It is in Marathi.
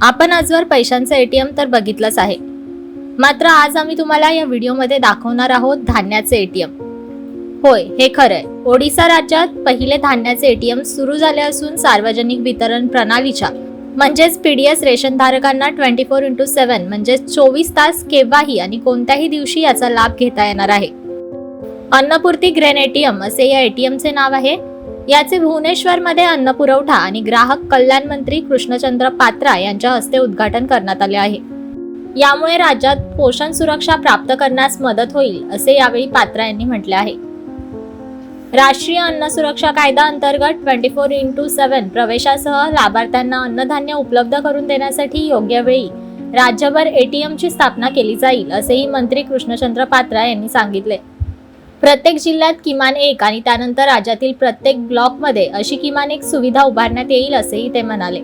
आपण आजवर पैशांचं एटीएम तर बघितलंच आहे. मात्र आज आम्ही तुम्हाला या व्हिडिओमध्ये दाखवणार आहोत धान्याचे एटीएम होय हे खरंय. ओडिसा राज्यात पहिले धान्याचे एटीएम सुरू झाले असून सार्वजनिक वितरण प्रणालीच्या म्हणजेच पीडीएस एस रेशनधारकांना ट्वेंटी फोर इंटू सेवन म्हणजेच चोवीस तास केव्हाही आणि कोणत्याही दिवशी याचा लाभ घेता येणार आहे. अन्नपूर्ती ग्रेन एटीएम असे या एटीएमचे नाव आहे. याचे भुवनेश्वरमध्ये अन्न पुरवठा आणि ग्राहक कल्याण मंत्री कृष्णचंद्र पात्रा यांच्या हस्ते उद्घाटन करण्यात आले आहे. यामुळे राज्यात पोषण सुरक्षा प्राप्त करण्यास मदत होईल असे यावेळी पात्रा यांनी म्हटले आहे. राष्ट्रीय अन्न सुरक्षा कायदा अंतर्गत ट्वेंटी फोर इंटू सेव्हन प्रवेशासह लाभार्थ्यांना अन्नधान्य उपलब्ध करून देण्यासाठी योग्य वेळी राज्यभर एटीएमची स्थापना केली जाईल असेही मंत्री कृष्णचंद्र पात्रा यांनी सांगितले. प्रत्येक जिल्ह्यात किमान एक आणि त्यानंतर राज्यातील प्रत्येक ब्लॉकमध्ये अशी किमान एक सुविधा उभारण्यात येईल असेही ते म्हणाले.